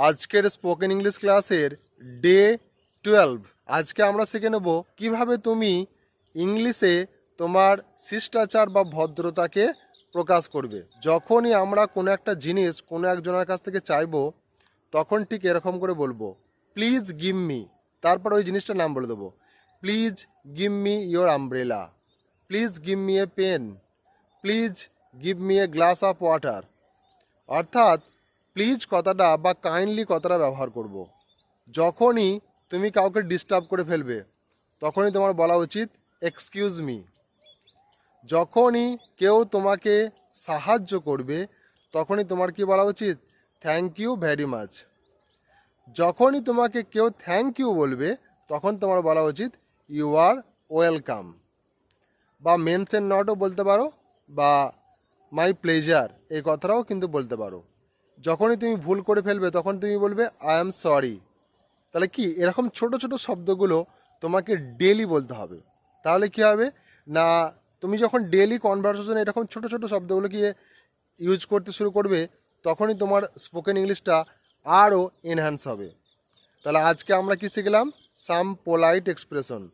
আজকের spoken English ক্লাসের day twelve আজকে আমরা শিখে নেব কীভাবে তুমি ইংলিশে তোমার শিষ্টাচার বা ভদ্রতাকে প্রকাশ করবে। যখনই আমরা কোনো একটা জিনিস কোনো একজনের কাছ থেকে চাইব, তখন ঠিক এরকম করে বলব প্লিজ গিভ মি তারপর ওই জিনিসটার নাম বলে দেবো please give me your umbrella please give me a pen please give me a glass of water অর্থাৎ প্লিজ কথাটা বা কাইন্ডলি কথাটা ব্যবহার করব। যখনই তুমি কাউকে ডিস্টার্ব করে ফেলবে, তখনই তোমার বলা উচিত এক্সকিউজ মি যখনই কেউ তোমাকে সাহায্য করবে, তখনই তোমার কি বলা উচিত থ্যাংক ইউ ভেরি মাচ যখনই তোমাকে কেউ থ্যাংক ইউ বলবে, তখন তোমার বলা উচিত ইউ আর ওয়েলকাম বা মেনশন নটও বলতে পারো, বা মাই প্লেজার এই কথাটাও কিন্তু বলতে পারো। যখনই তুমি ভুল করে ফেলবে, তখন তুমি বলবে আই এম সরি তাহলে কি? এরকম ছোট ছোট শব্দগুলো তোমাকে ডেলি বলতে হবে। তাহলে কি হবে? না, তুমি যখন ডেলি কনভারসেশনে এরকম ছোট ছোট শব্দগুলোকে ইউজ করতে শুরু করবে, তখনই তোমার স্পোকেন ইংলিশটা আরও এনহ্যান্স হবে। তাহলে আজকে আমরা কী শিখলাম? সাম পোলাইট এক্সপ্রেশন